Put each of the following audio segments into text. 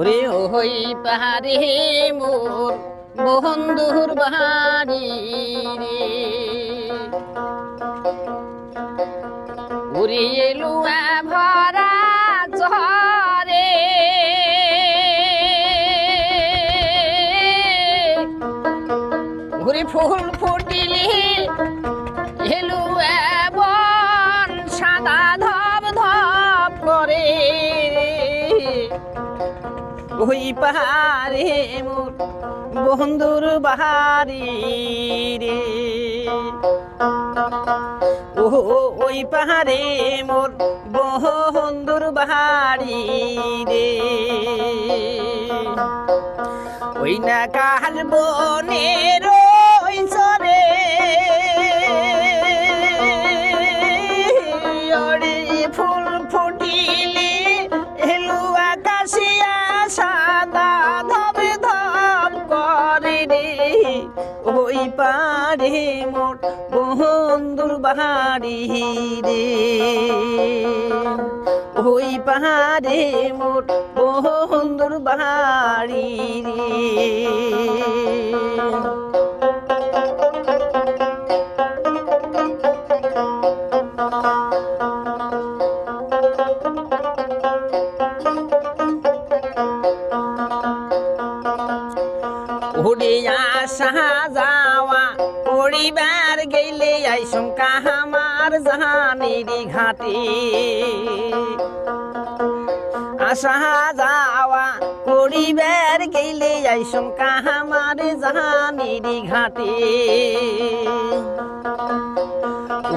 ওরে ওই পাহাড়ে মোর বন্ধুর বাড়ি রে। ওরে এলুয়া ভরা ফুল ফুটিলে এলুয়া বন সাদা ওই পাহাড়ে মোর বন্ধুর বাহারি রে। ও ওই পাহাড়ে মোর বন্ধুর বাহারি রে। ওই না কাল বনের পারে মোট বন্ধুর বাহারি রে। ওই পাহাড়ে মোট বন্ধুর বাহারি রে। ওরে আসা যাওয়া পরিবার গেলে আইসম কাহামার জাহানেরি ঘাটে। আসা যাওয়া। পরিবার গেলে আইসম কাহামার জাহানেরি ঘাটে।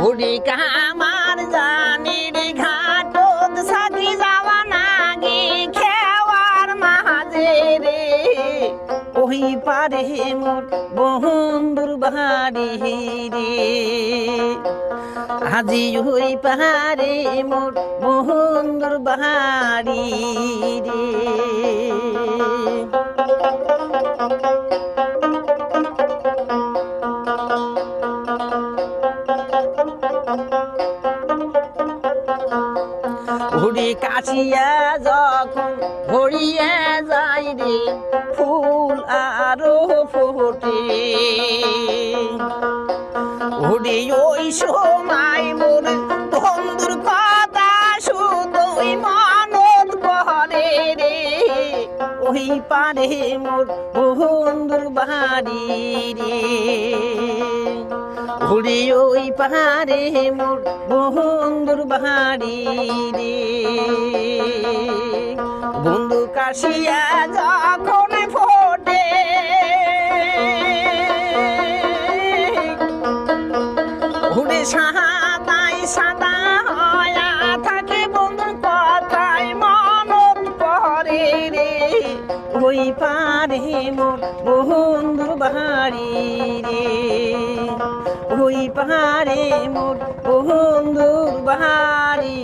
ওরে কামার জানির পারে মোর বন্ধুর বাড়ি রে। আজি ওই পাহাড়ে মোর বন্ধুর বাড়ি রে। ঘুড়ি কাছিয়া যখন ভরিয়া ওই সময় মোর বন্ধুর কথা শুধুই মানত করে রে। ওই পারে মোর বন্ধুর বাড়ি রে। ঘুরে ওই পাহাড়ে মোর বন্ধুর বাহারি রে। বন্ধু কাশিয়া যখন ফোটে ওই পারে মোর বন্ধুর বাহারি রে। ওই পাহাড়ে মোর বন্ধুর বাহারি